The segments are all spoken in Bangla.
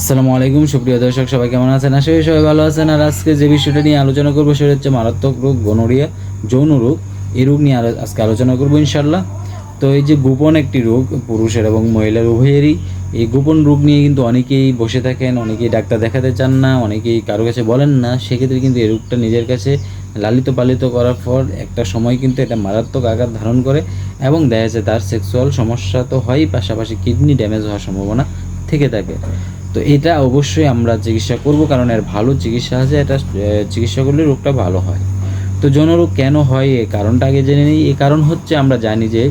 আসসালামু আলাইকুম, সুপ্রিয় দর্শক, সবাই কেমন আছেন? আশা করি সবাই ভালো আছেন। আর আজকে যে বিষয়টা নিয়ে আলোচনা করব সেটা হচ্ছে মারাত্মক রোগ গনোরিয়া যৌন রোগ। এই রোগ নিয়ে আজকে আলোচনা করব ইনশাল্লাহ তো এই যে গোপন একটি রোগ, পুরুষের এবং মহিলার উভয়েরই। এই গোপন রোগ নিয়ে কিন্তু অনেকেই বসে থাকেন, অনেকেই ডাক্তার দেখাতে চান না, অনেকেই কারও কাছে বলেন না। সেক্ষেত্রে কিন্তু এই রোগটা নিজের কাছে লালিত পালিত করার পর একটা সময় কিন্তু এটা মারাত্মক আঘাত ধারণ করে এবং দেখা যাচ্ছে তার সেক্সুয়াল সমস্যা তো হয়ই, পাশাপাশি কিডনি ড্যামেজ হওয়ার সম্ভাবনা থেকে থাকে। তো এটা অবশ্যই আমরা চিকিৎসা করব, কারণ এর ভালো চিকিৎসা আছে, এটা চিকিৎসা করলে রোগটা ভালো হয়। তো যৌন রোগ কেন হয়, এ কারণটা আগে জেনে নিই। এ কারণ হচ্ছে আমরা জানি যে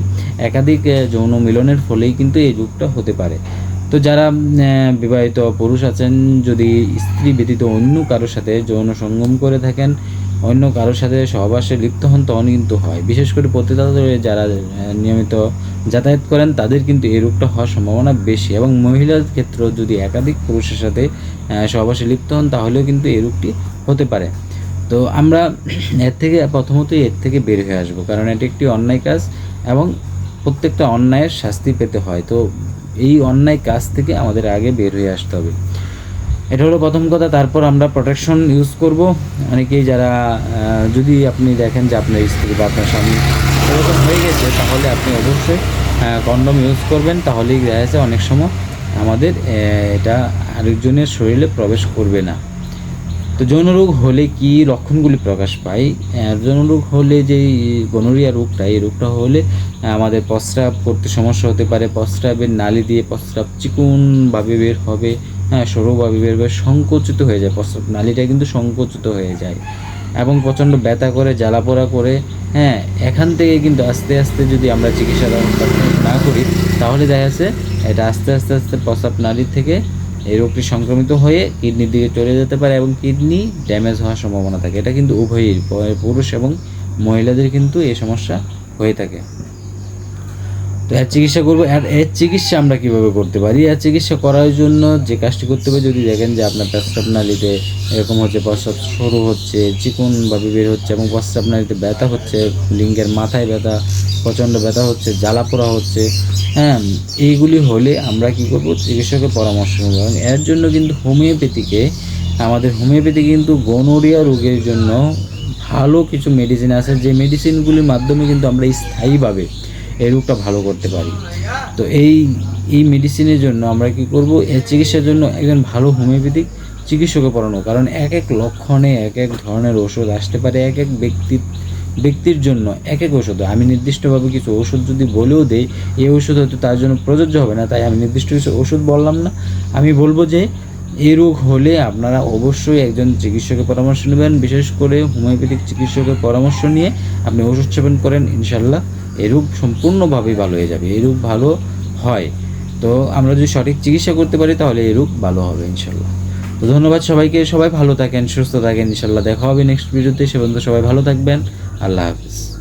একাধিক যৌন মিলনের ফলেই কিন্তু এই রোগটা হতে পারে। তো যারা বিবাহিত পুরুষ আছেন, যদি স্ত্রী ব্যতীত অন্য কারোর সাথে যৌন সঙ্গম করে থাকেন অন্য কারোর সাথে সহবাসে লিপ্ত হন তখন কিন্তু হয়। বিশেষ করে পতিতালয়ে যারা নিয়মিত যাতায়াত করেন, তাদের কিন্তু এই রোগটা হওয়ার সম্ভাবনা বেশি এবং মহিলার ক্ষেত্রেও যদি একাধিক পুরুষের সাথে সহবাসে লিপ্ত হন, তাহলেও কিন্তু এই রোগটি হতে পারে। তো আমরা এর থেকে প্রথমতই এর থেকে বের হয়ে আসব, কারণ এটি একটি অন্যায় কাজ এবং প্রত্যেকটা অন্যায়ের শাস্তি পেতে হয়। তো এই অন্যায় কাজ থেকে আমাদের আগে বের হয়ে আসতে হবে। এটা হলো প্রথম কথা, তারপর আমরা প্রোটেকশন ইউজ করব। অনেকেই যারা যদি আপনি দেখেন যে আপনার স্ত্রী বা আপনার স্বামী এরকম হয়ে গেছে, তাহলে আপনি অবশ্যই কন্ডম ইউজ করবেন। তাহলেই দেখা যাচ্ছে অনেক সময় আমাদের এটা আরেকজনের শরীরে প্রবেশ করবে না। তো যৌন রোগ হলে কি লক্ষণগুলি প্রকাশ পায়? যৌন রোগ হলে যে গনোরিয়া রোগটা, এই রোগটা হলে আমাদের প্রস্রাব করতে সমস্যা হতে পারে। প্রস্রাবের নালি দিয়ে প্রস্রাব চিকুনভাবে বের হবে। হ্যাঁ সরুভাবে বের হবে সংকুচিত হয়ে যায় প্রস্রাব। নালিটা কিন্তু সংকুচিত হয়ে যায় এবং প্রচণ্ড ব্যথা করে, জ্বালাপোড়া করে হ্যাঁ এখান থেকে কিন্তু আস্তে আস্তে যদি আমরা চিকিৎসা না করি, তাহলে দেখা যাচ্ছে এটা আস্তে আস্তে আস্তে প্রস্রাব নালীর থেকে এই রোগটি সংক্রমিত হয়ে কিডনির দিকে চলে যেতে পারে এবং কিডনি ড্যামেজ হওয়ার সম্ভাবনা থাকে। এটা কিন্তু উভয়ই পুরুষ এবং মহিলাদের কিন্তু এই সমস্যা হয়ে থাকে। তো এর চিকিৎসা করব। আর এর চিকিৎসা আমরা কীভাবে করতে পারি? এর চিকিৎসা করার জন্য যে কাজটি করতে হবে যদি দেখেন যে আপনার প্রস্রাব নালীতে এরকম হচ্ছে প্রস্রাব সরু হচ্ছে চিকনভাবে বের হচ্ছে এবং প্রস্রাব নালীতে ব্যথা হচ্ছে, লিঙ্গের মাথায় ব্যথা, প্রচণ্ড ব্যথা হচ্ছে, জ্বালা পোড়া হচ্ছে হ্যাঁ এইগুলি হলে আমরা কি করব? চিকিৎসকের পরামর্শ নেব। এবং এর জন্য কিন্তু হোমিওপ্যাথিকে, আমাদের হোমিওপ্যাথি কিন্তু গনোরিয়া রোগের জন্য ভালো কিছু মেডিসিন আছে। যে মেডিসিনগুলির মাধ্যমে কিন্তু আমরা স্থায়ীভাবে এই রোগটা ভালো করতে পারি। তো এই এই মেডিসিনের জন্য আমরা কি করব? এর চিকিৎসার জন্য একজন ভালো হোমিওপ্যাথিক চিকিৎসকে পড়ানো কারণ এক এক লক্ষণে এক এক ধরনের ওষুধ আসতে পারে, এক এক ব্যক্তির ব্যক্তির জন্য এক এক ওষুধ। আমি নির্দিষ্টভাবে কিছু ওষুধ যদি বলেও দেই, এই ওষুধ হয়তো তার জন্য প্রযোজ্য হবে না। তাই আমি নির্দিষ্ট কিছু ওষুধ বললাম না। আমি বলব যে এই রোগ হলে আপনারা অবশ্যই একজন চিকিৎসকের পরামর্শ নেবেন। বিশেষ করে হোমিওপ্যাথিক চিকিৎসকের পরামর্শ নিয়ে আপনি ওষুধ সেবন করেন ইনশাল্লাহ এই রোগ সম্পূর্ণভাবেই ভালো হয়ে যাবে। এই রোগ ভালো হয়। তো আমরা যদি সঠিক চিকিৎসা করতে পারি তাহলে এই রোগ ভালো হবে ইনশাল্লাহ তো ধন্যবাদ সবাইকে। সবাই ভালো থাকেন, সুস্থ থাকেন। ইনশাল্লাহ দেখা হবে নেক্সট ভিডিওতে। সে পর্যন্ত সবাই ভালো থাকবেন। আল্লাহ হাফিজ।